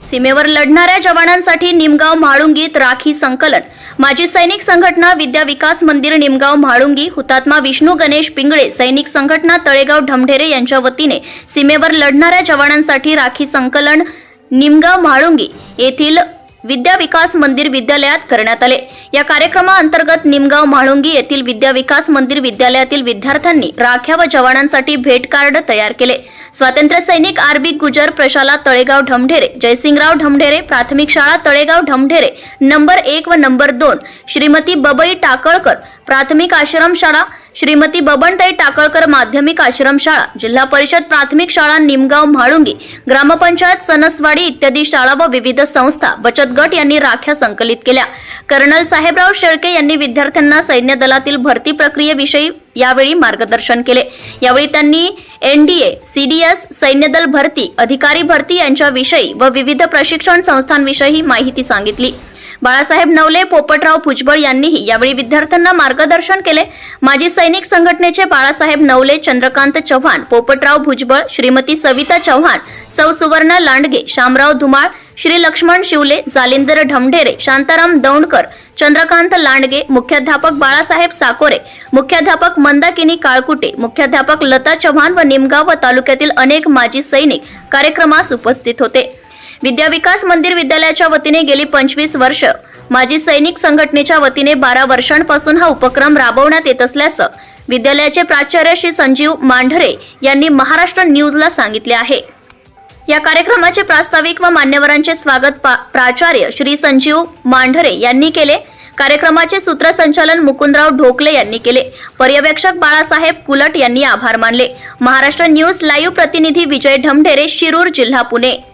सीमेवर लढणाऱ्या जवानांसाठी निमगाव म्हाळुंगीत राखी संकलन. माजी सैनिक संघटना विद्या विकास मंदिर निमगाव म्हाळुंगी हुतात्मा विष्णू गणेश पिंगळे सैनिक संघटना तळेगाव ढमढेरे यांच्या वतीने सीमेवर लढणाऱ्या जवानांसाठी राखी संकलन निमगाव म्हाळुंगी येथील विद्या विकास मंदिर विद्यालयात करण्यात आले. या कार्यक्रमाअंतर्गत निमगाव म्हाळुंगी येथील विद्या विकास मंदिर विद्यालयातील विद्यार्थ्यांनी राख्या व जवानांसाठी भेट कार्ड तयार केले. स्वातंत्र्य सैनिक आरबी गुजर प्रशाला तळेगाव ढमढेरे जयसिंगराव ढमढेरे प्राथमिक शाळा तळेगाव ढमढेरे नंबर एक व नंबर दोन श्रीमती बबई टाकळकर प्राथमिक आश्रम शाळा श्रीमती बबनताई टाकळकर माध्यमिक आश्रमशाळा जिल्हा परिषद प्राथमिक शाळा निमगाव म्हाळुंगी ग्रामपंचायत सनसवाडी इत्यादी शाळा व विविध संस्था बचत गट यांनी राख्या संकलित केल्या. कर्नल साहेबराव शेळके यांनी विद्यार्थ्यांना सैन्य दलातील भरती प्रक्रियेविषयी यावेळी मार्गदर्शन केले. यावेळी त्यांनी एनडीए सीडीएस सैन्य दल भरती अधिकारी भरती यांच्याविषयी व विविध प्रशिक्षण संस्थांविषयी माहिती सांगितली. बाळासाहेब नवले पोपटराव भुजबळ यांनीही यावेळी विद्यार्थ्यांना मार्गदर्शन केले. माजी सैनिक संघटनेचे बाळासाहेब नवले चंद्रकांत चव्हाण पोपटराव भुजबळ श्रीमती सविता चव्हाण सौ सुवर्ण लांडगे शामराव धुमाळ श्री लक्ष्मण शिवले जालिंदर ढमढेरे शांताराम दौंडकर चंद्रकांत लांडगे मुख्याध्यापक बाळासाहेब साकोरे मुख्याध्यापक मंदाकिनी काळकुटे मुख्याध्यापक लता चव्हाण व निमगाव व तालुक्यातील अनेक माजी सैनिक कार्यक्रमास उपस्थित होते. विद्याविकास मंदिर विद्यालयाच्या वतीने गेली पंचवीस वर्ष. माजी सैनिक संघटनेच्या वतीने बारा वर्षांपासून हा उपक्रम राबवण्यात येत असल्याचं विद्यालयाचे प्राचार्य श्री संजीव मांढरे यांनी महाराष्ट्र न्यूजला सांगितले आहे. या कार्यक्रमाचे प्रास्ताविक व मान्यवरांचे स्वागत पा- प्राचार्य श्री संजीव मांढरे यांनी केले. कार्यक्रमाचे सूत्रसंचालन मुकुंदराव ढोकले यांनी केले. पर्यवेक्षक बाळासाहेब कुलट यांनी आभार मानले. महाराष्ट्र न्यूज लाईव्ह प्रतिनिधी विजय ढमढेरे शिरूर जिल्हा पुणे.